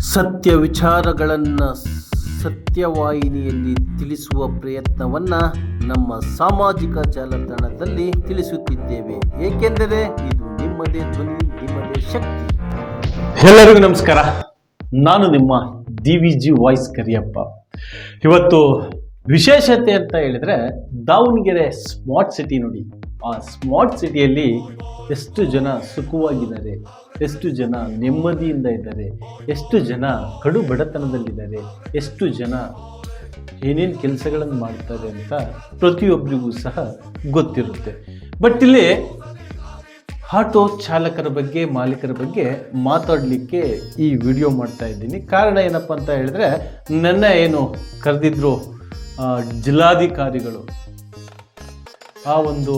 ಸತ್ಯ ವಿಚಾರಗಳನ್ನು ಸತ್ಯವಾಹಿನಿಯಲ್ಲಿ ತಿಳಿಸುವ ಪ್ರಯತ್ನವನ್ನು ನಮ್ಮ ಸಾಮಾಜಿಕ ಜಾಲತಾಣದಲ್ಲಿ ತಿಳಿಸುತ್ತಿದ್ದೇವೆ. ಏಕೆಂದರೆ ಇದು ನಿಮ್ಮದೇ ಧ್ವನಿ, ನಿಮ್ಮದೇ ಶಕ್ತಿ. ಎಲ್ಲರಿಗೂ ನಮಸ್ಕಾರ. ನಾನು ನಿಮ್ಮ D V G voice Kariyappa. ಇವತ್ತು ವಿಶೇಷತೆ ಅಂತ ಹೇಳಿದ್ರೆ ದಾವಣಗೆರೆ ಸ್ಮಾರ್ಟ್ ಸಿಟಿ ನೋಡಿ. ಆ ಸ್ಮಾರ್ಟ್ ಸಿಟಿಯಲ್ಲಿ ಎಷ್ಟು ಜನ ಸುಖವಾಗಿದ್ದಾರೆ, ಎಷ್ಟು ಜನ ನೆಮ್ಮದಿಯಿಂದ ಇದ್ದಾರೆ, ಎಷ್ಟು ಜನ ಕಡು ಬಡತನದಲ್ಲಿದ್ದಾರೆ, ಎಷ್ಟು ಜನ ಏನೇನು ಕೆಲಸಗಳನ್ನು ಮಾಡ್ತಾರೆ ಅಂತ ಪ್ರತಿಯೊಬ್ಬರಿಗೂ ಸಹ ಗೊತ್ತಿರುತ್ತೆ. ಬಟ್ ಇಲ್ಲಿ ಆಟೋ ಚಾಲಕರ ಬಗ್ಗೆ, ಮಾಲೀಕರ ಬಗ್ಗೆ ಮಾತಾಡಲಿಕ್ಕೆ ಈ ವಿಡಿಯೋ ಮಾಡ್ತಾ ಇದ್ದೀನಿ. ಕಾರಣ ಏನಪ್ಪ ಅಂತ ಹೇಳಿದ್ರೆ, ನನ್ನ ಏನು ಕರೆದಿದ್ರು ಜಿಲ್ಲಾಧಿಕಾರಿಗಳು, ಆ ಒಂದು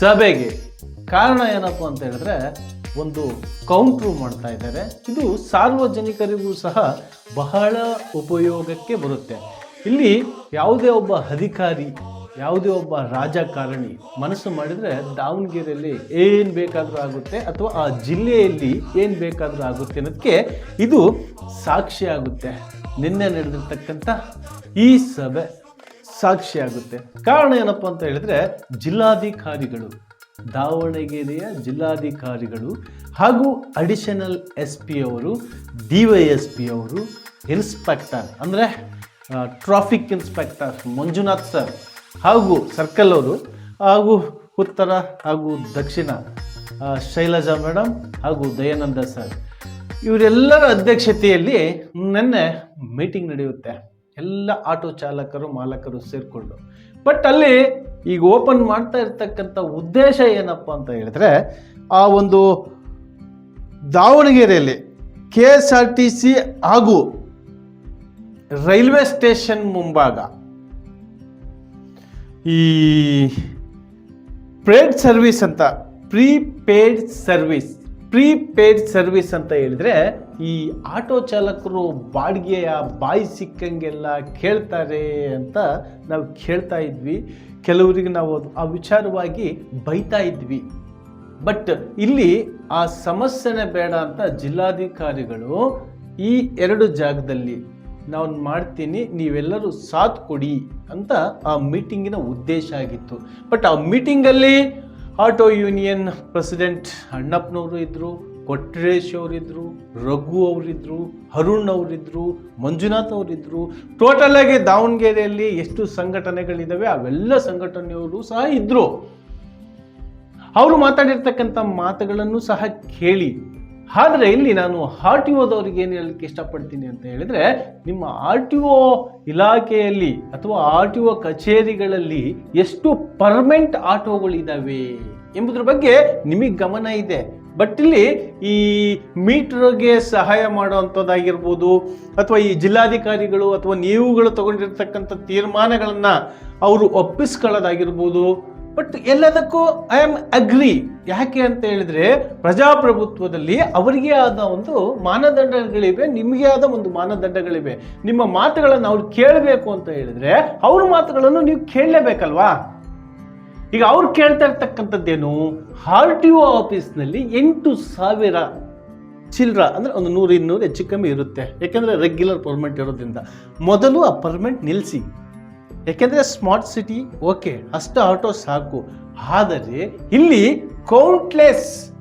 ಸಭೆಗೆ ಕಾರಣ ಏನಪ್ಪ ಅಂತ ಹೇಳಿದ್ರೆ ಒಂದು ಕೌಂಟ್ರು ಮಾಡ್ತಾ ಇದ್ದಾರೆ. ಇದು ಸಾರ್ವಜನಿಕರಿಗೂ ಸಹ ಬಹಳ ಉಪಯೋಗಕ್ಕೆ ಬರುತ್ತೆ. ಇಲ್ಲಿ ಯಾವುದೇ ಒಬ್ಬ ಅಧಿಕಾರಿ, ಯಾವುದೇ ಒಬ್ಬ ರಾಜಕಾರಣಿ ಮನಸ್ಸು ಮಾಡಿದರೆ ದಾವಣಗೆರೆಯಲ್ಲಿ ಏನು ಬೇಕಾದರೂ ಆಗುತ್ತೆ ಅಥವಾ ಆ ಜಿಲ್ಲೆಯಲ್ಲಿ ಏನು ಬೇಕಾದರೂ ಆಗುತ್ತೆ ಅನ್ನೋದಕ್ಕೆ ಇದು ಸಾಕ್ಷಿ ಆಗುತ್ತೆ. ನಿನ್ನೆ ನಡೆದಿರ್ತಕ್ಕಂಥ ಈ ಸಭೆ. ಸಾಕ್ಷಿಯಾಗುತ್ತೆ. ಕಾರಣ ಏನಪ್ಪ ಅಂತ ಹೇಳಿದ್ರೆ ಜಿಲ್ಲಾಧಿಕಾರಿಗಳು, ದಾವಣಗೆರೆಯ ಜಿಲ್ಲಾಧಿಕಾರಿಗಳು ಹಾಗೂ ಅಡಿಷನಲ್ ಎಸ್ ಪಿ ಅವರು ಡಿ ವೈ ಎಸ್ ಪಿ ಅವರು ಇನ್ಸ್ಪೆಕ್ಟರ್ ಅಂದರೆ ಟ್ರಾಫಿಕ್ ಇನ್ಸ್ಪೆಕ್ಟರ್ ಮಂಜುನಾಥ್ ಸರ್ ಹಾಗೂ ಸರ್ಕಲ್ ಅವರು ಹಾಗೂ ಉತ್ತರ ಹಾಗೂ ದಕ್ಷಿಣ ಶೈಲಜಾ ಮೇಡಮ್ ಹಾಗೂ ದಯಾನಂದ ಸರ್ ಇವರೆಲ್ಲರ ಅಧ್ಯಕ್ಷತೆಯಲ್ಲಿ ನಿನ್ನೆ ಮೀಟಿಂಗ್ ನಡೆಯುತ್ತೆ. ಎಲ್ಲ ಆಟೋ ಚಾಲಕರು, ಮಾಲಕರು ಸೇರಿಕೊಂಡು. ಬಟ್ ಅಲ್ಲಿ ಈಗ ಓಪನ್ ಮಾಡ್ತಾ ಇರ್ತಕ್ಕಂಥ ಉದ್ದೇಶ ಏನಪ್ಪ ಅಂತ ಹೇಳಿದ್ರೆ, ಆ ಒಂದು ದಾವಣಗೆರೆಯಲ್ಲಿ K S R T C ಹಾಗೂ ರೈಲ್ವೆ ಸ್ಟೇಷನ್ ಮುಂಭಾಗ ಈ ಪ್ರೇಡ್ ಸರ್ವಿಸ್ ಅಂತ ಪ್ರೀಪೇಡ್ ಸರ್ವಿಸ್ ಪ್ರೀಪೇಡ್ ಸರ್ವಿಸ್ ಅಂತ ಹೇಳಿದ್ರೆ ಈ ಆಟೋ ಚಾಲಕರು ಬಾಡಿಗೆಯ ಬಾಯಿ ಸಿಕ್ಕಂಗೆಲ್ಲ ಕೇಳ್ತಾರೆ ಅಂತ ನಾವು ಕೇಳ್ತಾ ಇದ್ವಿ. ಕೆಲವರಿಗೆ ನಾವು ಅದು- ಆ ವಿಚಾರವಾಗಿ ಬೈತಾ ಇದ್ವಿ. ಬಟ್ ಇಲ್ಲಿ ಆ ಸಮಸ್ಯೆನೇ ಬೇಡ ಅಂತ ಜಿಲ್ಲಾಧಿಕಾರಿಗಳು ಈ ಎರಡು ಜಾಗದಲ್ಲಿ ನಾನು ಮಾಡ್ತೀನಿ, ನೀವೆಲ್ಲರೂ ಸಾಥ್ ಕೊಡಿ ಅಂತ ಆ ಮೀಟಿಂಗಿನ ಉದ್ದೇಶ ಆಗಿತ್ತು. ಬಟ್ ಆ ಮೀಟಿಂಗಲ್ಲಿ ಆಟೋ ಯೂನಿಯನ್ ಪ್ರೆಸಿಡೆಂಟ್ ಅಣ್ಣಪ್ಪನವರು ಇದ್ದರು ಕೊಟ್ರೇಶ್ ಅವರಿದ್ದರು ರಘು ಅವರಿದ್ದರು ಅರುಣ್ ಅವರಿದ್ದರು ಮಂಜುನಾಥ್ ಅವರಿದ್ದರು ಟೋಟಲ್ ಆಗಿ ದಾವಣಗೆರೆಯಲ್ಲಿ ಎಷ್ಟು ಸಂಘಟನೆಗಳಿದ್ದಾವೆ ಅವೆಲ್ಲ ಸಂಘಟನೆಯವರು ಸಹ ಇದ್ದರು ಅವರು ಮಾತಾಡಿರ್ತಕ್ಕಂಥ ಮಾತುಗಳನ್ನು ಸಹ ಕೇಳಿ. ಆದರೆ ಇಲ್ಲಿ ನಾನು ಆರ್ ಟಿ ಓದವ್ರಿಗೆ ಏನು ಹೇಳಲಿಕ್ಕೆ ಇಷ್ಟಪಡ್ತೀನಿ ಅಂತ ಹೇಳಿದ್ರೆ, ನಿಮ್ಮ ಆರ್ ಟಿ ಒ ಇಲಾಖೆಯಲ್ಲಿ ಅಥವಾ ಆರ್ ಟಿ ಒ ಕಚೇರಿಗಳಲ್ಲಿ ಎಷ್ಟು ಪರ್ಮನೆಂಟ್ ಆಟೋಗಳಿದ್ದಾವೆ ಎಂಬುದ್ರ ಬಗ್ಗೆ ನಿಮಗೆ ಗಮನ ಇದೆ. ಬಟ್ ಇಲ್ಲಿ ಈ ಮೀಟರ್ಗೆ ಸಹಾಯ ಮಾಡುವಂಥದ್ದಾಗಿರ್ಬೋದು, ಅಥವಾ ಈ ಜಿಲ್ಲಾಧಿಕಾರಿಗಳು ಅಥವಾ ನೀವುಗಳು ತಗೊಂಡಿರ್ತಕ್ಕಂಥ ತೀರ್ಮಾನಗಳನ್ನು ಅವರು ಒಪ್ಪಿಸ್ಕೊಳ್ಳೋದಾಗಿರ್ಬೋದು. ಬಟ್ ಎಲ್ಲದಕ್ಕೂ ಐ ಆಮ್ ಅಗ್ರಿ ಯಾಕೆ ಅಂತ ಹೇಳಿದ್ರೆ, ಪ್ರಜಾಪ್ರಭುತ್ವದಲ್ಲಿ ಅವರಿಗೆ ಆದ ಒಂದು ಮಾನದಂಡಗಳಿವೆ, ನಿಮಗೆ ಆದ ಒಂದು ಮಾನದಂಡಗಳಿವೆ. ನಿಮ್ಮ ಮಾತುಗಳನ್ನು ಅವ್ರು ಕೇಳಬೇಕು ಅಂತ ಹೇಳಿದ್ರೆ, ಅವ್ರ ಮಾತುಗಳನ್ನು ನೀವು ಕೇಳಲೇಬೇಕಲ್ವಾ? ಈಗ ಅವ್ರು ಕೇಳ್ತಾ ಇರ್ತಕ್ಕಂಥದ್ದೇನು ಆರ್ ಟಿ ಒ ಆಫೀಸ್ನಲ್ಲಿ ಎಂಟು ಸಾವಿರ ಚಿಲ್ರ ಅಂದರೆ ಒಂದು ನೂರು, ಇನ್ನೂರು ಹೆಚ್ಚು ಕಮ್ಮಿ ಇರುತ್ತೆ. ಯಾಕೆಂದರೆ ರೆಗ್ಯುಲರ್ ಪರ್ಮೆಂಟ್ ಇರೋದ್ರಿಂದ. ಮೊದಲು ಆ ಪರ್ಮೆಂಟ್ ನಿಲ್ಲಿಸಿ ಯಾಕೆಂದರೆ ಸ್ಮಾರ್ಟ್ ಸಿಟಿ ಓಕೆ ಅಷ್ಟು ಆಟೋ ಸಾಕು. ಆದರೆ, ಇಲ್ಲಿ ಕೌಂಟ್ಲೆಸ್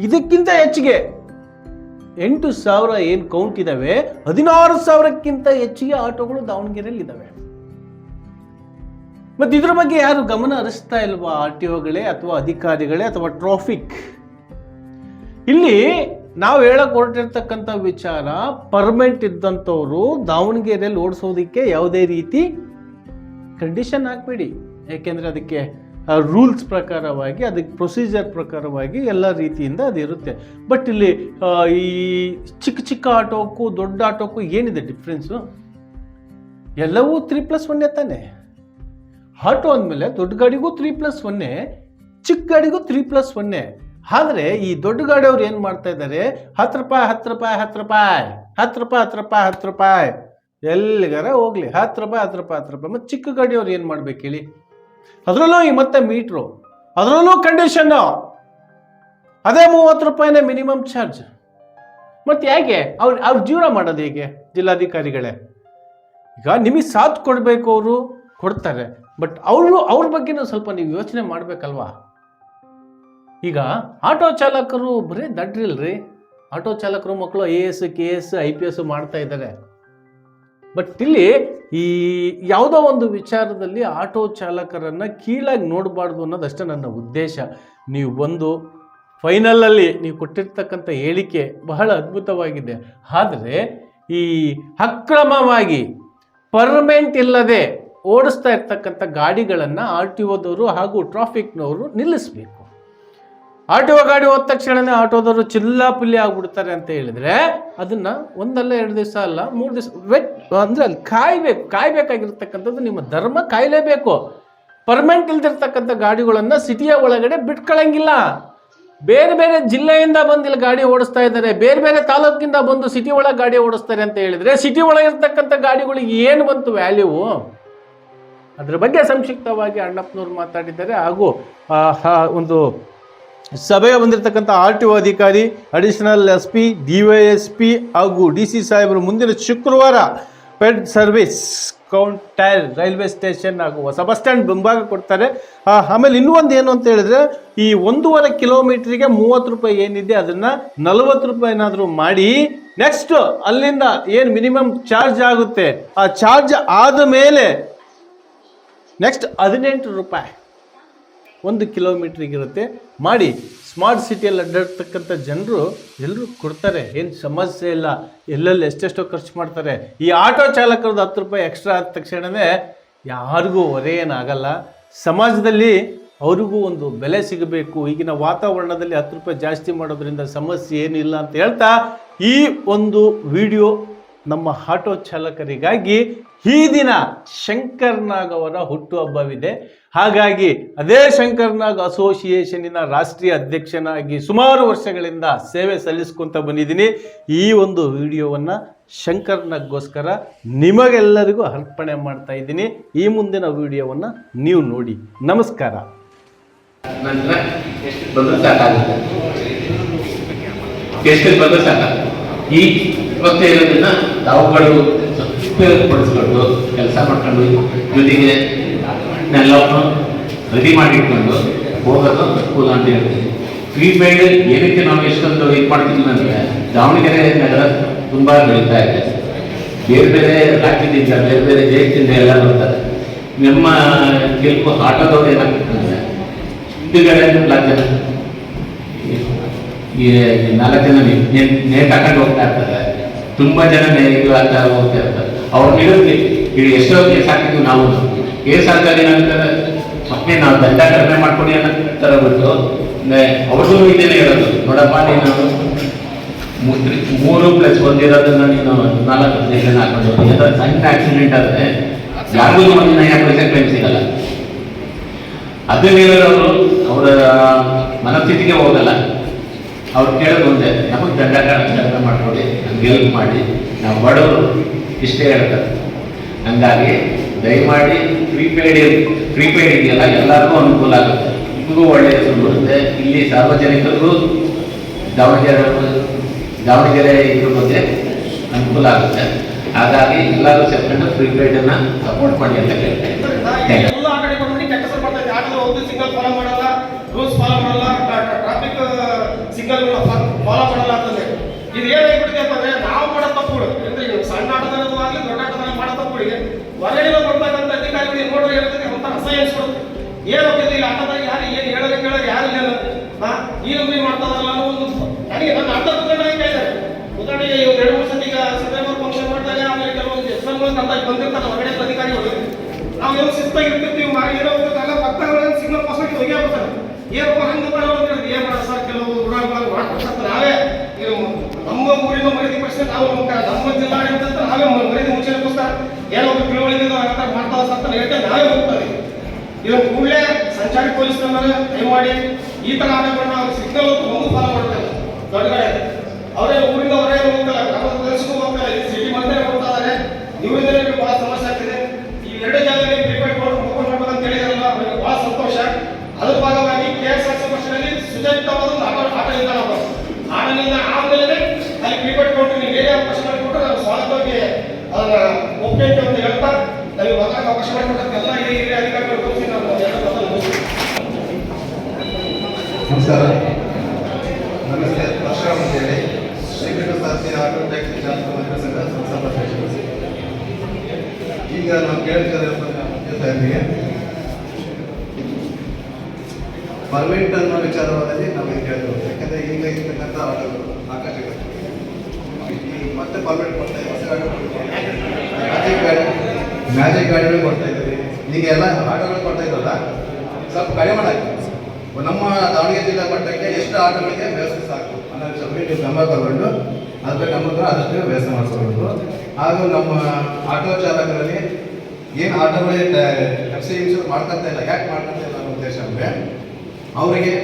ಇದಕ್ಕಿಂತ ಹೆಚ್ಚಿಗೆ ಎಂಟು ಸಾವಿರ ಏನು ಕೌಂಟ್ ಇದ್ದಾವೆ ಹದಿನಾರು ಸಾವಿರಕ್ಕಿಂತ ಹೆಚ್ಚಿಗೆ ಆಟೋಗಳು ದಾವಣಗೆರೆಯಲ್ಲಿ ಇದ್ದಾವೆ ಮತ್ತೆ ಇದ್ರ ಬಗ್ಗೆ ಯಾರು ಗಮನ ಹರಿಸ್ತಾ ಇಲ್ವಾ ಆರ್ ಟಿ ಒಗಳೇ ಅಥವಾ ಅಧಿಕಾರಿಗಳೇ ಅಥವಾ ಟ್ರಾಫಿಕ್? ಇಲ್ಲಿ ನಾವು ಹೇಳಕ್ ಹೊರಟಿರ್ತಕ್ಕಂಥ ವಿಚಾರ ಪರ್ಮೆಂಟ್ ಇದ್ದಂಥವ್ರು ದಾವಣಗೆರೆಯಲ್ಲಿ ಓಡಿಸೋದಕ್ಕೆ ಯಾವುದೇ ರೀತಿ ಕಂಡೀಷನ್ ಹಾಕ್ಬೇಡಿ. ಯಾಕೆಂದರೆ ಅದಕ್ಕೆ ರೂಲ್ಸ್ ಪ್ರಕಾರವಾಗಿ ಅದಕ್ಕೆ ಪ್ರೊಸೀಜರ್ ಪ್ರಕಾರವಾಗಿ ಎಲ್ಲ ರೀತಿಯಿಂದ ಅದು ಇರುತ್ತೆ. ಬಟ್ ಇಲ್ಲಿ ಈ ಚಿಕ್ಕ ಚಿಕ್ಕ ಆಟೋಕ್ಕೂ ದೊಡ್ಡ ಆಟೋಕ್ಕೂ ಏನಿದೆ ಡಿಫ್ರೆನ್ಸು ಎಲ್ಲವೂ ತ್ರೀ ಪ್ಲಸ್ ಒನ್ನೇ ತಾನೆ? ಆಟೋ ಅಂದಮೇಲೆ ದೊಡ್ಡ ಗಾಡಿಗೂ ತ್ರೀ ಪ್ಲಸ್ ಒನ್ನೇ ಚಿಕ್ಕ ಗಾಡಿಗೂ ತ್ರೀ ಪ್ಲಸ್ ಒನ್ನೇ ಆದರೆ ಈ ದೊಡ್ಡ ಗಾಡಿಯವ್ರು ಏನು ಮಾಡ್ತಾ ಇದ್ದಾರೆ? ಹತ್ತು ರೂಪಾಯಿ ಹತ್ತು ರೂಪಾಯಿ ಹತ್ತು ರೂಪಾಯಿ ಹತ್ತು ರೂಪಾಯಿ ಹತ್ತು ರೂಪಾಯಿ ಹತ್ತು ರೂಪಾಯಿ. ಎಲ್ಲಿಗಾರ ಹೋಗ್ಲಿ, ಹತ್ತು ರೂಪಾಯಿ ಹತ್ತು ರೂಪಾಯಿ ಹತ್ತು ರೂಪಾಯಿ. ಮತ್ತು ಚಿಕ್ಕ ಗಾಡಿಯವ್ರು ಏನು ಮಾಡ್ಬೇಕು ಹೇಳಿ? ಅದರಲ್ಲೂ ಈ ಮತ್ತೆ ಮೀಟ್ರು ಅದರಲ್ಲೂ ಕಂಡೀಷನ್ನು ಅದೇ ಮೂವತ್ತು ರೂಪಾಯಿನೇ ಮಿನಿಮಮ್ ಚಾರ್ಜ್ ಮತ್ತು ಯಾಕೆ ಅವ್ರು ಅವ್ರ ಜೀವನ ಮಾಡೋದು ಹೇಗೆ? ಜಿಲ್ಲಾಧಿಕಾರಿಗಳೇ. ಈಗ ನಿಮಗೆ ಸಾಥ್ ಕೊಡಬೇಕು ಅವರು. ಕೊಡ್ತಾರೆ. ಬಟ್ ಅವರು ಅವ್ರ ಬಗ್ಗೆನೂ ಸ್ವಲ್ಪ ನೀವು ಯೋಚನೆ ಮಾಡಬೇಕಲ್ವಾ? ಈಗ ಆಟೋ ಚಾಲಕರು ಬರೀ ದಡ್ರಿಲ್ರಿ. ಆಟೋ ಚಾಲಕರು ಮಕ್ಕಳು A S K S I P S ಮಾಡ್ತಾ ಇದ್ದಾರೆ ಬಟ್ ಇಲ್ಲಿ ಈ ಯಾವುದೋ ಒಂದು ವಿಚಾರದಲ್ಲಿ ಆಟೋ ಚಾಲಕರನ್ನು ಕೀಳಾಗಿ ನೋಡಬಾರ್ದು ಅನ್ನೋದಷ್ಟೇ ನನ್ನ ಉದ್ದೇಶ. ನೀವು ಬಂದು ಫೈನಲಲ್ಲಿ ನೀವು ಕೊಟ್ಟಿರ್ತಕ್ಕಂಥ ಹೇಳಿಕೆ ಬಹಳ ಅದ್ಭುತವಾಗಿದೆ. ಆದರೆ ಈ ಅಕ್ರಮವಾಗಿ ಪರ್ಮೆಂಟ್ ಇಲ್ಲದೆ ಓಡಿಸ್ತಾ ಇರ್ತಕ್ಕಂಥ ಗಾಡಿಗಳನ್ನು ಆರ್ ಟಿ ಒದವರು ಹಾಗೂ ಟ್ರಾಫಿಕ್ನವರು ನಿಲ್ಲಿಸಬೇಕು. ಆರ್ ಟಿ ಒ ಗಾಡಿ ಹೋದ ತಕ್ಷಣನೇ ಆಟೋದವರು ಚಿಲ್ಲಾಪಿಲ್ಲಿ ಆಗ್ಬಿಡ್ತಾರೆ ಅಂತ ಹೇಳಿದ್ರೆ ಅದನ್ನ ಒಂದಲ್ಲ ಎರಡು ದಿವಸ ಅಲ್ಲ, ಮೂರು ದಿವಸ ವೆಟ್ ಅಂದ್ರೆ ಅಲ್ಲಿ ಕಾಯ್ಬೇಕು, ಕಾಯ್ಬೇಕಾಗಿರ್ತಕ್ಕಂಥದ್ದು ನಿಮ್ಮ ಧರ್ಮ, ಕಾಯಲೇಬೇಕು. ಪರ್ಮನೆಂಟ್ ಇಲ್ದಿರ್ತಕ್ಕಂಥ ಗಾಡಿಗಳನ್ನ ಸಿಟಿಯ ಒಳಗಡೆ ಬಿಟ್ಕೊಳ್ಳಂಗಿಲ್ಲ ಬೇರೆ ಬೇರೆ ಜಿಲ್ಲೆಯಿಂದ ಬಂದು ಇಲ್ಲಿ ಗಾಡಿ ಓಡಿಸ್ತಾ ಇದ್ದಾರೆ, ಬೇರೆ ಬೇರೆ ತಾಲೂಕಿಂದ ಬಂದು ಸಿಟಿ ಒಳಗೆ ಗಾಡಿ ಓಡಿಸ್ತಾರೆ ಅಂತ ಹೇಳಿದ್ರೆ ಸಿಟಿ ಒಳಗೆ ಗಾಡಿಗಳಿಗೆ ಏನು ಬಂತು ವ್ಯಾಲ್ಯೂ ಅದ್ರ ಬಗ್ಗೆ ಸಂಕ್ಷಿಪ್ತವಾಗಿ ಅಣ್ಣಪ್ಪನವ್ರು ಮಾತಾಡಿದ್ದಾರೆ. ಹಾಗೂ ಒಂದು ಸಭೆಗೆ ಬಂದಿರತಕ್ಕಂಥ ಆರ್ ಟಿ ಒ ಅಧಿಕಾರಿ additional S P D Y S P ಹಾಗೂ ಡಿ ಸಿ ಸಾಹೇಬರು ಮುಂದಿನ ಶುಕ್ರವಾರ prepaid service counter, railway station ಹಾಗೂ ಹೊಸ ಬಸ್ ಸ್ಟ್ಯಾಂಡ್ ಮುಂಭಾಗ ಕೊಡ್ತಾರೆ. ಆಮೇಲೆ ಇನ್ನೂ ಒಂದು ಏನು ಅಂತ ಹೇಳಿದ್ರೆ, ಈ ಒಂದೂವರೆ ಕಿಲೋಮೀಟ್ರಿಗೆ ಮೂವತ್ತು ರೂಪಾಯಿ ಏನಿದೆ ಅದನ್ನು ನಲವತ್ತು ರೂಪಾಯಿ ಏನಾದರೂ ಮಾಡಿ ನೆಕ್ಸ್ಟ್ ಅಲ್ಲಿಂದ ಏನು ಮಿನಿಮಮ್ ಚಾರ್ಜ್ ಆಗುತ್ತೆ? ಆ ಚಾರ್ಜ್ ಆದ ಮೇಲೆ ನೆಕ್ಸ್ಟ್ ಹದಿನೆಂಟು ರೂಪಾಯಿ. ಒಂದು ಕಿಲೋಮೀಟ್ರಿಗೆ ಇರುತ್ತೆ. ಮಾಡಿ ಸ್ಮಾರ್ಟ್ ಸಿಟಿಯಲ್ಲಿ ಅಡ್ಡಾಡ್ತಕ್ಕಂಥ ಜನರು ಎಲ್ಲರೂ ಕೊಡ್ತಾರೆ. ಏನು ಸಮಸ್ಯೆ ಇಲ್ಲ. ಎಲ್ಲೆಲ್ಲಿ ಎಷ್ಟೆಷ್ಟೋ ಖರ್ಚು ಮಾಡ್ತಾರೆ. ಈ ಆಟೋ ಚಾಲಕರದ್ದು ಹತ್ತು ರೂಪಾಯಿ ಎಕ್ಸ್ಟ್ರಾ ಆದ ತಕ್ಷಣವೇ ಯಾರಿಗೂ ಹೊರೆ ಏನಾಗಲ್ಲ. ಸಮಾಜದಲ್ಲಿ ಅವ್ರಿಗೂ ಒಂದು ಬೆಲೆ ಸಿಗಬೇಕು. ಈಗಿನ ವಾತಾವರಣದಲ್ಲಿ ಹತ್ತು ರೂಪಾಯಿ ಜಾಸ್ತಿ ಮಾಡೋದ್ರಿಂದ ಸಮಸ್ಯೆ ಏನಿಲ್ಲ ಅಂತ ಹೇಳ್ತಾ ಈ ಒಂದು ವಿಡಿಯೋ ನಮ್ಮ ಆಟೋ ಚಾಲಕರಿಗಾಗಿ ಈ ದಿನ ಶಂಕರ್ನಾಗ್ ಅವರ ಹುಟ್ಟುಹಬ್ಬವಿದೆ. ಹಾಗಾಗಿ ಅದೇ ಶಂಕರ್ನಾಗ್ ಅಸೋಸಿಯೇಷನಿನ ರಾಷ್ಟ್ರೀಯ ಅಧ್ಯಕ್ಷನಾಗಿ ಸುಮಾರು ವರ್ಷಗಳಿಂದ ಸೇವೆ ಸಲ್ಲಿಸ್ಕೊಂತ ಬಂದಿದ್ದೀನಿ. ಈ ಒಂದು ವಿಡಿಯೋವನ್ನು ಶಂಕರ್ನಾಗ್ಗೋಸ್ಕರ ನಿಮಗೆಲ್ಲರಿಗೂ ಅರ್ಪಣೆ ಮಾಡ್ತಾ ಇದ್ದೀನಿ. ಈ ಮುಂದಿನ ವಿಡಿಯೋವನ್ನು ನೀವು ನೋಡಿ. ನಮಸ್ಕಾರ. ಎಷ್ಟು ಬಂದ ಸಾಕಾಗುತ್ತೆ ಈ ಇರೋದ್ರಿಂದ ತಾವುಗಳು ಉಪಯೋಗಪಡಿಸ್ಕೊಂಡು ಕೆಲಸ ಮಾಡ್ಕೊಂಡು ಜೊತೆಗೆ ಎಲ್ಲವನ್ನು ರೆಡಿ ಮಾಡಿಟ್ಕೊಂಡು ಹೋಗೋದು ಅನುಕೂಲ ಅಂತ ಹೇಳ್ತೀನಿ. ಪ್ರೀಪೇಯ್ಡ್ ಏನಕ್ಕೆ ನಾವು ಎಷ್ಟೊಂದು ಇದು ಮಾಡ್ತೀವಿ ಅಂದರೆ ದಾವಣಗೆರೆ ನಗರ ತುಂಬ ಬೆಳೀತಾ ಇದೆ. ಬೇರೆ ಬೇರೆ ರಾಜ್ಯದಿಂದ, ಬೇರೆ ಬೇರೆ ದೇಶದಿಂದ ಎಲ್ಲ ಬರ್ತಾರೆ. ನಮ್ಮ ಕೆಲವು ಆಟೋದವ್ರು ಏನಾಗ್ತದೆ ಹಿಂದುಗಡೆ ನಾಲ್ಕು ಜನ ಈ ನಾಲ್ಕು ಜನ ನೇಟ್ ಹಾಕೊಂಡು ಹೋಗ್ತಾ ಇರ್ತಾರೆ. ತುಂಬಾ ಜನ ಇದು ಅಂತ ಹೋಗ್ತಾ ಇರ್ತಾರೆ. ಅವ್ರ ನಿಲ್ಲಿಸಿ ಇಲ್ಲಿ ಎಷ್ಟೋ ಕೇಸ್ ಹಾಕಿದ್ವಿ ನಾವು ಕೇಸ್ ಹಾಕಿದಾಗ ಏನಂತಾರೆ ಮತ್ತೆ ನಾವು ದಂಡ ಕಡಿಮೆ ಮಾಡ್ಕೊಡಿ ಅನ್ನೋ ಬಿಟ್ಟು ಅವ್ರದ್ದು ಇದೇನೆ ಹೇಳೋದು. ನೋಡಪ್ಪ, ನೀನು ಮೂರು ಪ್ಲಸ್ ಒಂದಿರೋದನ್ನ ನೀನು ನಾಲ್ಕು ಹದಿನೈದು ಜನ ಹಾಕೊಂಡು ಯಾಕಂದ್ರೆ ಸಣ್ಣ ಆಕ್ಸಿಡೆಂಟ್ ಆದರೆ ಯಾರಿಗೂ ಒಂದು ನಯ ಪೈಸೆ ಕ್ಲೈಮ್ ಸಿಗಲ್ಲ. ಅದನ್ನ ಹೇಳೋರು ಅವರ ಮನಸ್ಥಿತಿಗೆ ಹೋಗಲ್ಲ. ಅವ್ರು ಕೇಳೋದು ಒಂದೇ, ನಮಗೆ ದಂಡ ಕಡಿಮೆ ಮಾಡ್ಕೊಡಿ ನಮ್ಗೆ ಹೆಲ್ಪ್ ಮಾಡಿ, ನಾವು ಬಡವರು ಇಷ್ಟೇ ಹೇಳ್ತಾರೆ. ಹಂಗಾಗಿ ದಯಮಾಡಿ ಪ್ರೀಪೇಡ್ ಪ್ರೀಪೇಯ್ಡ್ ಇದೆಯಲ್ಲ, ಎಲ್ಲರಿಗೂ ಅನುಕೂಲ ಆಗುತ್ತೆ. ನಿಮಗೂ ಒಳ್ಳೆಯ ಹೆಸರು ಬರುತ್ತೆ. ಇಲ್ಲಿ ಸಾರ್ವಜನಿಕರಿಗೂ ದಾವಣಗೆರೆ ದಾವಣಗೆರೆ ಇದ್ರ ಬಗ್ಗೆ ಅನುಕೂಲ ಆಗುತ್ತೆ. ಹಾಗಾಗಿ ಎಲ್ಲರೂ ಸೇರ್ಕೊಂಡು ಪ್ರೀಪೇಯ್ಡನ್ನು ಸಪೋರ್ಟ್ ಮಾಡಿ ಅಂತ ಕೇಳ್ತೇನೆ ಸಿಗ್ನಲ್ ಫಾಲೋ ಮಾಡಲ್ಲ ಅಂತಂದ್ರೆ ಇದು ಏನಾಗ್ಬಿಟ್ಟಿದೆ ಅಂತಂದ್ರೆ, ನಾವು ಮಾಡೋ ತಪ್ಪುಗಳು ಅಂದ್ರೆ ಸಣ್ಣ ಆಟದಲ್ಲಿ ಆಗಲಿ, ದೊಡ್ಡ ಆಟದಲ್ಲಿ ಮಾಡೋ ತಪ್ಪುಗಳಿಗೆ ಹೊರಗಡೆ ಬರ್ತಕ್ಕಂಥ ಅಧಿಕಾರಿಗಳು ನೋಡ್ರಿ ಹೇಳ್ತಾರೆ ಅಂತ ಅಸಹ್ಯ ಏನು ಹೋಗ್ತಿದೆ ಇಲ್ಲಿ ಆಟೋದಾಗ ಯಾರು, ಏನು ಹೇಳೋದು, ಕೇಳೋದು, ಯಾರು ಇಲ್ಲ ಈ ನಂಬಿ ಮಾಡ್ತಾರಲ್ಲ ಅನ್ನೋ ಒಂದು ನನಗೆ ನನ್ನ ಅರ್ಥ ಉದಾಹರಣೆ ಕೇಳಿದ್ದಾರೆ ಉದಾಹರಣೆಗೆ ಇವ್ರು ಎರಡು ಮೂರು ಸತಿ ಈಗ ಸೆಪ್ಟೆಂಬರ್ ಫಂಕ್ಷನ್ ಮಾಡಿದಾಗ ಆಮೇಲೆ ಕೆಲವೊಂದು ಎಕ್ಸಾಮ್ಗಳು ತಂದಾಗ ಬಂದಿರ್ತಾರೆ ಹೊರಗಡೆ ಅಧಿಕಾರಿಗಳು. ನಾವು ಏನು ಸಿಸ್ತಾಗಿ ಇರ್ತಿರ್ತೀವಿ ಮಾಡಿ ಏನೋ ಹೋಗ್ಬೇಕಲ್ಲ ಪಕ್ಕಗಳಲ್ಲಿ ಸಿಗ್ನಲ್ ಆಗಿ ಹೋಗಿ ಏನಪ್ಪ ಹಂಗೆ ಬರೋದು ಅಂತ ಏನು ಸರ್, ಕೆಲವು ಉಡಾಗಳು ಮಾಡ್ಕೊಡ್ತಾರೆ ನಾವೇ ನಮ್ಮ ಊರಿನ ಮರದಿ ಪ್ರಶ್ನೆ ನಾವು ನಮ್ಮ ನಮ್ಮ ಜಿಲ್ಲಾಡಳಿತ ಅಂತ ನಾವೇ ಮರದಿ ಮರ್ಯಾದೆ ಮುಚ್ಚಲಿಕ್ಕೋಸ್ಕರ ಏನೋ ಒಂದು ತಿಳುವಳಿಕೆ ಮಾಡ್ತಾವ ಅಂತ ಹೇಳ್ತೇವೆ ನಾವೇ ಹೋಗ್ತಾರೆ ಇವತ್ತು ಕೂಡಲೇ ಸಂಚಾರಿ ಪೊಲೀಸ್ ದಯಮಾಡಿ ಈ ತರ ಆಟಗಳನ್ನ ಅವ್ರು ಸಿಗ್ನಲ್ ಒಂದು ಫಾಲೋ ಮಾಡ್ತಾರೆ ದೊಡ್ಡ ಕಡೆ ಅವರೇ ಊರಿಂದ ಅವರೇ ಹೋಗ್ತಾರೆ ಗ್ರಾಮದ ಪ್ರದೇಶಕ್ಕೂ ಹೋಗ್ತಾರೆ ಇಲ್ಲಿ ಸಿಟಿ ಮಧ್ಯೆ ಹೋಗ್ತಾ ಇದ್ದಾರೆ. ಇವರಿಂದ ಭಾಳ ಸಮಸ್ಯೆ ಆಗ್ತಿದೆ. ಈ ಎರಡು ಜಾಗದಲ್ಲಿ ಪ್ರಿಪೇರ್ ಮಾಡ್ಕೊಂಡು ಮಾಡ್ಬೇಕು ಅಂತ ಹೇಳಿದಾರಲ್ಲ, ಅವರಿಗೆ ಬಹಳ ಸಂತೋಷ. ಅದ್ರ ಭಾಗವಾಗಿ ಕೆ ಎಸ್ ಆರ್ ಸಿ ಅವರು ಸುಜಾಯಿತವಾದ ಒಂದು ಆಟೋ ಆಟೋ ಕೊಟ್ಟು ನೀವು ಏನೇ ಆದ್ಮೇಲೆ ಅಲ್ಲಿ ಅವಕಾಶ ಮಾಡಿಕೊಟ್ಟು ನಾವು ಸ್ವಾಗತವಾಗಿ ಅದನ್ನ ಒಪ್ಪಿಗೆ ಅಂತ ಹೇಳ್ತಾ ನಮಗೆ ಮಾತಾಡಕ್ಕೆ ಅವಕಾಶ ಮಾಡಿಕೊಟ್ಟಂತ ಎಲ್ಲ ಹಿರಿಯ ಹಿರಿಯ ಅಧಿಕಾರಿಗಳು ತೋರಿಸಿ ನಾವು ಎಲ್ಲ ಮುಗಿಸ್ತೀನಿ. ನಮಸ್ಕಾರ. ನಮಸ್ತೆ. ಪರಶುರಾಮ್ ಅಂತೇಳಿ ಶ್ರೀಕೃಷ್ಣ ಸಾಧ್ಯ ಆಟೋ ಟ್ಯಾಕ್ಸಿ ಚಾಲಕ ಮಹಿಳಾ ಸಂಘ ಸಂಸ್ಥಾಪಕ ಈಗ ನಾವು ಕೇಳ್ತಾ ಇದ್ದೀವಿ ಪರ್ಮಿಟ್ ಅನ್ನೋ ವಿಚಾರವಾದಲ್ಲಿ ನಾವು ಇದು ಕೇಳ್ತೀವಿ ಯಾಕಂದ್ರೆ ಈಗ ಇರ್ತಕ್ಕಂಥ ಆಟೋಗಳು ಆಕಾಶಗಳು ಮತ್ತೆ ಪರ್ಮನೆಂಟ್ ಕೊಡ್ತಾ ಮ್ಯಾಜಿಕ್ ಗಾಡಿ ಮ್ಯಾಜಿಕ್ ಗಾಡಿಗಳು ಕೊಡ್ತಾ ಇದ್ದೀವಿ ಈಗ ಎಲ್ಲ ಆಟೋಗಳು ಕೊಡ್ತಾ ಇದ್ದಲ್ಲ ಸ್ವಲ್ಪ ಕಡಿಮೆ ಮಾಡಿ. ನಮ್ಮ ದಾವಣಗೆರೆ ಜಿಲ್ಲಾ ಮಟ್ಟಕ್ಕೆ ಎಷ್ಟು ಆಟೋಗಳಿಗೆ ವ್ಯವಸ್ಥೆ ಸಾಕು ಅನ್ನೋ ಸ್ವಲ್ಪ ನೀವು ಗಮನ ತಗೊಂಡು ಅದಕ್ಕೆ ನಮ್ಮ ಹತ್ರ ವ್ಯವಸ್ಥೆ ಮಾಡಿಸ್ಕೊಬೇಕು ಹಾಗೂ ನಮ್ಮ ಆಟೋ ಚಾಲಕರಲ್ಲಿ ಏನು ಆಟೋಗಳೇ ಎಫ್ ಸಿ ಇನ್ಶೂರ್ ಮಾಡ್ಕೊಂತ ಇಲ್ಲ, ಯಾಕೆ ಮಾಡ್ಕೊತಾ ಇಲ್ಲ ಅನ್ನೋ ಉದ್ದೇಶ ಅಂದರೆ ಅವರಿಗೆ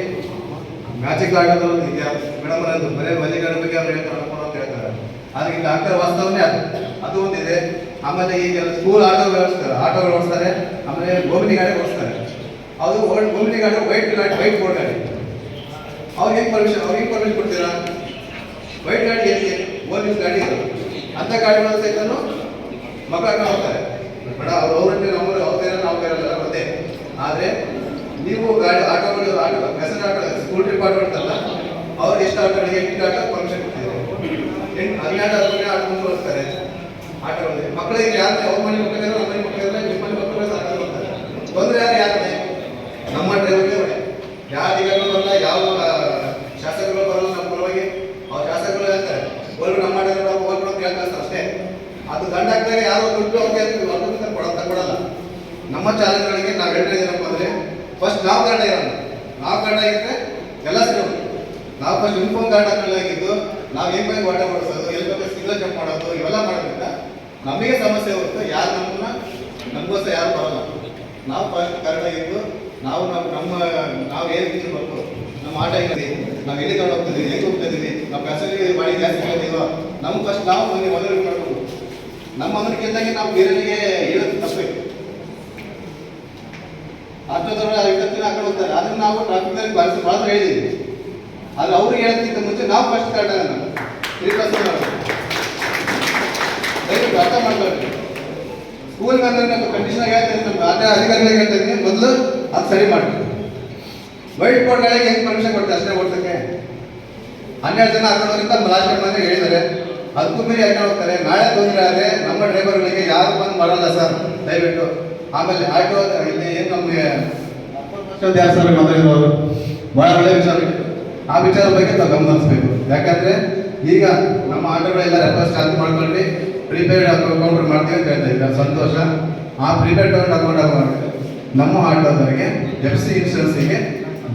ಮ್ಯಾಜಿಕ್ ಆಗೋದು ಇದೆಯಾ? ಮೇಡಮ್ ಅದು ಬರೀ ಮನೆಗಳ ಬಗ್ಗೆ ಅವ್ರು ಹೇಳ್ತಾರೆ ಅನುಕೂಲ ಅಂತ ಹೇಳ್ತಾರೆ. ಅದಕ್ಕೆ ಡಾಕ್ಟರ್ ವಾಸ್ತವನೇ ಅದು. ಅದು ಒಂದಿದೆ. ಆಮೇಲೆ ಈಗ ಸ್ಕೂಲ್ ಆಟೋ ವ್ಯವಸ್ಥೆ ಆಟೋಗಳು ಓಡಿಸ್ತಾರೆ. ಆಮೇಲೆ ಗೋಮಿನಿ ಗಾಡಿ ಓಡಿಸ್ತಾರೆ. ಅದು ಗೋಮಿನಿ ಗಾಡಿ ವೈಟ್ ಗಾಡಿ, ವೈಟ್ ಬೋರ್ಡ್ ಗಾಡಿ. ಅವ್ರಿಗೆ ಹೆಂಗೆ ಪರ್ಮಿಷನ್ ಅವ್ರಿಗೆ ಹೆಂಗೆ ಪರ್ಮಿಷನ್ ಕೊಡ್ತೀರಾ? ವೈಟ್ ಗಾಡಿ ಎಲ್ಲಿ? ಓಲ್ಡ್ ಗಾಡಿ ಅದು ಅಂಥ ಗಾಡಿಗಳು ಸಹಿತ ಮಕ್ಕಳ ಹೋಗ್ತಾರೆ ಬೇಡ ಅವ್ರು ಅವ್ರಂತೆ ನಮ್ಮ ಅವ್ರ ಬೇರೆ ನಾವು ಬೇರೆ ಅದೇ ಆದರೆ ನೀವು ಗಾಡಿ ಆಟೋಗಳು auto message auto school trip ಅಲ್ಲ, ಅವ್ರು ಎಷ್ಟು ಆಟೋ ಎಂಟು ಆಟೋ ಫಂಕ್ಷನ್ ಎಂಟು ಹನ್ನೆರಡು ಆಟೋಗಳಿಗೆ ಆಟೋಗಳು ಬರ್ತಾರೆ ಆಟೋಗಳಿಗೆ ಮಕ್ಕಳಿಗೆ ಯಾರು ಅವ್ರ ಮನೆ ಮಕ್ಕಳಿಗೆ ನಮ್ಮ ಮನೆ ಮಕ್ಕಳಿಗೆ ನಿಮ್ಮ ಮನೆ ಮಕ್ಕಳು ಸಾಧ್ಯ ಬರ್ತಾರೆ ತೊಂದರೆ ಯಾರು ಯಾರು ನಮ್ಮ ಡ್ರೈವರ್ಗೆ ಯಾರು ಯಾವ ಬರಲ್ಲ ಯಾವ ಶಾಸಕರು ಬರಲ್ಲ ನಮ್ಮ ಪರವಾಗಿ ಅವ್ರ ಶಾಸಕರು ಹೇಳ್ತಾರೆ. ಹೋಗ್ಬಿಡು ನಮ್ಮ ಡ್ರೈವರ್ ಹೋಗ್ಬಿಡು ಅಂತ ಹೇಳ್ತಾರೆ ಅಷ್ಟೇ. ಅದು ದಂಡ ಹಾಕಿದಾಗ ಯಾರು ದುಡ್ಡು ಅವ್ರಿಗೆ ಅದು ಕೊಡ ತಗೊಳಲ್ಲ ನಮ್ಮ ಚಾಲಕಗಳಿಗೆ ನಾವು ಹೇಳ್ತಾ ಇದ್ದೀನಪ್ಪ ಅಂದ್ರೆ ಫಸ್ಟ್ ನಾವು ಗಾರ್ಡ್ ಇರೋಲ್ಲ. ನಾವು ಗಾರ್ಡ್ ಆಗಿದ್ರೆ ಎಲ್ಲ ಸಿಗೋದು ನಾವು ಫಸ್ಟ್ ಯೂನಿಫಾರ್ಮ್ ಗಾರ್ಡ್ ಹಾಕಲಾಗಿದ್ದು ನಾವು ಏನು ಬೇಕು ಆಟ ಮಾಡಿಸೋದು ಎಲ್ಲಿ ಬೇಕು ಸಿಗ್ನಲ್ ಜಂಪ್ ಮಾಡೋದು, ಇವೆಲ್ಲ ಮಾಡೋದ್ರಿಂದ ನಮಗೆ ಸಮಸ್ಯೆ ಬರುತ್ತೆ. ಯಾರು ನಮ್ಮನ್ನ ನಮಗೋಸ ಯಾರು ಬರಲ್ಲ. ನಾವು ಫಸ್ಟ್ ಕರೆಕ್ಟಾಗಿದ್ದು ನಾವು ನಮ್ಮ ನಮ್ಮ, ನಾವು ಏನು ರೀತಿ ಬರ್ಬೋದು ನಮ್ಮ ಆಟ ಇದೆ ನಾವು ಎಲ್ಲಿ ಕಂಡು ಹೋಗ್ತಿದ್ದೀವಿ ಹೇಗೆ ಹೋಗ್ತಾ ಇದೀವಿ ನಾವು ಫ್ಯಾಸಿಲಿಟಿ ಮಾಡಿ ಜಾಸ್ತಿ ಕೇಳಿದೀವ ನಮ್ಗೆ ಫಸ್ಟ್ ನಾವು ಮನೆ ಮೊದಲು ಮಾಡಬೇಕು ನಮ್ಮ ಇದ್ದಂಗೆ ನಾವು ಬೇರೆಯವರಿಗೆ ಹೇಳೋದು ತಪ್ಪಬೇಕು ಆಟೋದವರು ಐವತ್ತಿನ ಆ ಕಡೆ ಹೋಗ್ತಾರೆ. ಅದನ್ನ ನಾವು ಟ್ರಾಫಿಕ್ನಲ್ಲಿ ಬಳಸಿ ಭಾಳ ಹೇಳಿದ್ದೀವಿ. ಆದ್ರೆ ಅವ್ರಿಗೆ ಹೇಳೋದಕ್ಕಿಂತ ಮುಂಚೆ ನಾವು ಫಸ್ಟ್ ತ್ರೀ ಪರ್ಸೆಂಟ್ ದಯವಿಟ್ಟು ಅರ್ಥ ಮಾಡ್ಬೇಕು ಸ್ಕೂಲ್ ಬಂದ್ರೆ ನಮ್ಮ ಕಂಡೀಷನ್ ಹೇಳ್ತೀನಿ ನಮ್ಮ ಆಟ ಅಧಿಕಾರಿಗಳಿಗೆ ಹೇಳ್ತೀನಿ ಮೊದಲು ಅದು ಸರಿ ಮಾಡಿ. ವೈಟ್ ಬೋರ್ಡ್ಗಳಿಗೆ ಹೆಂಗೆ ಪರ್ಮಿಷನ್ ಕೊಡ್ತಾರೆ ಅಷ್ಟೇ ಓಡ್ಸಕ್ಕೆ ಹನ್ನೆರಡು ಜನ ಹಾಕೋದ್ರಿಂದ ಲಾಸ್ಟ್ ಟೈಮ್ ಹೇಳಿದ್ದಾರೆ. ಅದಕ್ಕೂ ಮೀರಿ ಹಾಕೊಂಡು ನಾಳೆ ತೊಂದರೆ ಆದರೆ ನಮ್ಮ ಡ್ರೈವರ್ಗಳಿಗೆ ಯಾರು ಬಂದು ಮಾಡಲ್ಲ ಸರ್? ದಯವಿಟ್ಟು. ಆಮೇಲೆ ಆಟೋ ಇಲ್ಲಿ ಏನು ನಮಗೆ ದೇವಸ್ಥಾನ ಮಾತಾಡಿದವರು? ಭಾಳ ಒಳ್ಳೆ ವಿಚಾರ. ಆ ವಿಚಾರ ಬಗ್ಗೆ ನಾವು ಗಮನಿಸಬೇಕು. ಯಾಕಂದ್ರೆ ಈಗ ನಮ್ಮ ಆಟೋಗಳೆಲ್ಲ ರೆಕ್ವೆಸ್ಟ್ ಚಾರ್ಜ್ ಮಾಡ್ಕೊಂಡು ಪ್ರೀಪೇಯ್ಡ್ ಅಕೌಂಟ್ ಮಾಡ್ತೀವಿ ಅಂತ ಹೇಳ್ತಾ ಇದ್ದಾರೆ. ಸಂತೋಷ. ಆ ಪ್ರೀಪೇಯ್ಡ್ ಅಕೌಂಟ್ ಅಕೌಂಟ್ ನಮ್ಮ ಆಟೋದವರಿಗೆ ಎಫ್ ಸಿ ಇನ್ಶೂರೆನ್ಸಿಗೆ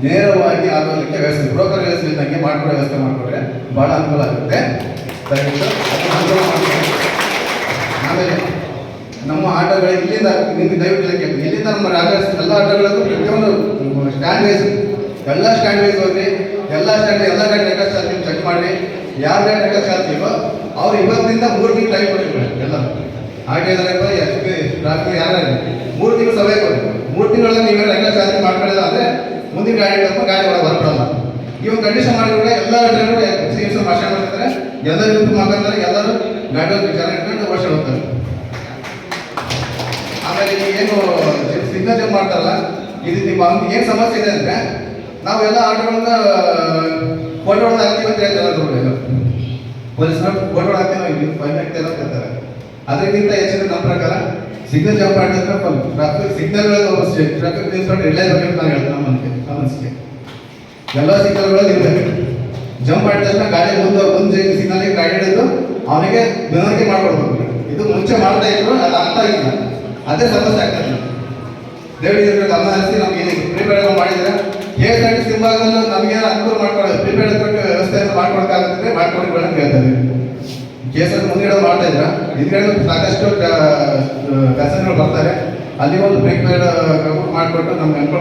ನೇರವಾಗಿ ಆಗೋದಕ್ಕೆ ವ್ಯವಸ್ಥೆ ಬ್ರೋಕರ್ ವ್ಯವಸ್ಥೆ ಇದ್ದಂಗೆ ಮಾಡ್ಕೊಡೋ ವ್ಯವಸ್ಥೆ ಮಾಡಿಕೊಟ್ರೆ ಭಾಳ ಅನುಕೂಲ ಆಗುತ್ತೆ. ದಯವಿಟ್ಟು ಅದನ್ನ ಅನುಕೂಲ ಮಾಡ್ಕೊಳ್ಳಿ. ಆಮೇಲೆ ನಮ್ಮ ಆಟೋಗಳಿಗೆ ಇಲ್ಲಿಂದ ನಿಮಗೆ ದಯವಿಟ್ಟು ಇದಕ್ಕೆ ಇಲ್ಲಿಂದ ನಮ್ಮ ರಾಜ್ಯ ಎಲ್ಲ ಆಟಗಳಲ್ಲೂ ಪ್ರತಿಯೊಂದು ಸ್ಟ್ಯಾಂಡ್ ವೈಸ್ ಎಲ್ಲ ಸ್ಟ್ಯಾಂಡ್ ವೈಸ್ ಹೋಗಿ ಎಲ್ಲ ಸ್ಟ್ಯಾಂಡ್ ಎಲ್ಲ ಗಾಡಿ ರೆಕಾರ್ಡ್ ಆಗ್ತೀವಿ ಚೆಕ್ ಮಾಡಿ ಯಾರ ಗಾಡಿ ಕಷ್ಟ ಆಗ್ತೀವೋ ಅವ್ರು ಇವತ್ತಿಂದ ಮೂರು ತಿಂಗಳು ಟೈಮ್ ಕೊಟ್ಟಿರ್ಬೇಕು ಎಲ್ಲ ಹಾಗೆ ಎಸ್ ಪಿ ರಾತ್ರಿ ಯಾರು ಮೂರು ತಿಂಗಳು ಸಮಯ ಕೊಡಿ ಮೂರು ತಿಂಗಳಲ್ಲಿ ನೀವು ರೆಕಾರ್ಡ್ ಚಾರ್ಜ್ ಮಾಡ್ಕೊಳ್ಳಿಲ್ಲ ಅಂದರೆ ಮುಂದಿನ ಗಾಡಿ ಹಿಡ್ಕೊಂಡು ಗಾಡಿ ಒಳಗೆ ಹೊರಬಿಡಲ್ಲ ಇವಾಗ ಕಂಡೀಷನ್ ಮಾಡಿದ್ರೆ ಎಲ್ಲ ಡ್ರೈವರ್ ಎಸ್ ಭಾಷೆ ಮಾಡ್ತಾರೆ ಎಲ್ಲರೂ ಮಾತಾಡ್ತಾರೆ ಎಲ್ಲರೂ ಗಾಡಿ ವಿಚಾರ ಇಟ್ಕೊಂಡು ವರ್ಷ ಹೋಗ್ತಾರೆ ಆಮೇಲೆ ನೀವೇನು ಜಂಪ್ ಮಾಡ್ತಾರಲ್ಲ, ಇದು ನಿಮ್ಮ ಅಂಗಡಿ ಏನು ಸಮಸ್ಯೆ ಇದೆ ಅಂದರೆ, ನಾವೆಲ್ಲ ಆಟೋಗಳನ್ನ ಫೋಟೋಗಳನ್ನ ಹಾಕ್ತೀವಿ ಅಂತ ಹೇಳ್ತಾರೆ ನೋಡಿ ಪೊಲೀಸ್ನವ್ರು ಫೋಟೋ ಹಾಕ್ತೀವಿ ಫೈನ್ ಹಾಕ್ತೀವಿ ಅಂತ ಹೇಳ್ತಾರೆ. ಅದಕ್ಕಿಂತ ಹೆಚ್ಚಿನ ನಮ್ಮ ಪ್ರಕಾರ ಸಿಗ್ನಲ್ ಜಂಪ್ ಮಾಡಿದ್ರೆ ಟ್ರಾಫಿಕ್ ಸಿಗ್ನಲ್ ಟ್ರಾಫಿಕ್ ನಿಲ್ಸ್ಕೊಂಡು ಇಲ್ಲೇ ಅಂತ ಹೇಳ್ತಾರೆ ನಮ್ಮ ಮನಸ್ಸಿಗೆ ಎಲ್ಲ ಸಿಗ್ನಲ್ಗಳು ಇರಬೇಕು ಜಂಪ್ ಮಾಡಿದ ತಕ್ಷಣ ಗಾಡಿ ಮುಂದೆ ಒಂದು ಸಿಗ್ನಲ್ಗೆ ಗಾಡಿ ಹಿಡಿದು ಅವನಿಗೆ ಬೆದರಿಕೆ ಮಾಡ್ಕೊಡ್ಬೇಕು. ಇದು ಮುಂಚೆ ಮಾಡ್ತಾ ಇದ್ರು, ಅದು ಆಗ್ತಾ ಇಲ್ಲ. ಅದೇ ಸಮಸ್ಯೆ ಆಗ್ತದೆ. ಇದ್ರ ಗಮನ ಹರಿಸಿ ನಮ್ಗೆ ಏನು ಪ್ರಿಪೇರ್ ಮಾಡಿದ್ರೆ air S R T C ನಮಗೆ ಅನುಕೂಲ ಮಾಡ್ಕೊಳ್ಳೋದು ಪ್ರಿಪೇರ್ ಕೊಟ್ಟು ವ್ಯವಸ್ಥೆಯನ್ನು ಮಾಡ್ಕೊಡಕ್ಕಾಗುತ್ತೆ ಮಾಡ್ಕೊಂಡು ಅಂತ ಹೇಳ್ತಾರೆ. ಕೇಸಲ್ಲಿ ಮುಂದ್ಗಡೆ ಮಾಡ್ತಾ ಇದ್ರ? ಹಿಂದ್ಗಡೆ ಸಾಕಷ್ಟು ಕಸಗಳು ಬರ್ತಾರೆ. ಅಲ್ಲಿ ಒಂದು ಪ್ರಿಪೇರ್ ಮಾಡಿಕೊಟ್ಟು ನಮ್ಗೆ ಅನುಕೂಲ